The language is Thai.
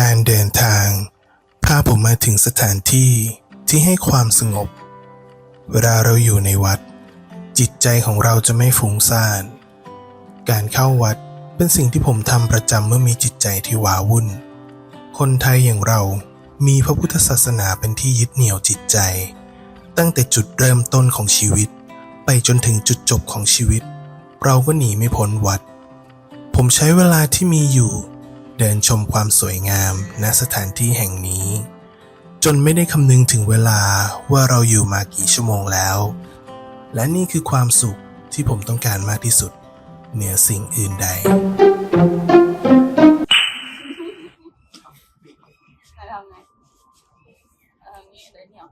การเดินทาง พาผมมาถึงสถานที่ที่ให้ความสงบ เวลาเราอยู่ในวัด จิตใจของเราจะไม่ฟุ้งซ่าน การเข้าวัดเป็นสิ่งที่ผมทำประจำเมื่อมีจิตใจที่ว้าวุ่น คนไทยอย่างเรามีพระพุทธศาสนาเป็นที่ยึดเหนี่ยวจิตใจ ตั้งแต่จุดเริ่มต้นของชีวิต ไปจนถึงจุดจบของชีวิต เราก็หนีไม่พ้นวัด ผมใช้เวลาที่มีอยู่ เดินชมความสวยงามณสถานที่แห่งนี้ จนไม่ได้คำนึงถึงเวลาว่าเราอยู่มากี่ชั่วโมงแล้ว และนี่คือความสุขที่ผมต้องการมากที่สุด เหนือสิ่งอื่นใด จะทำไงเออนี่เดี๋ย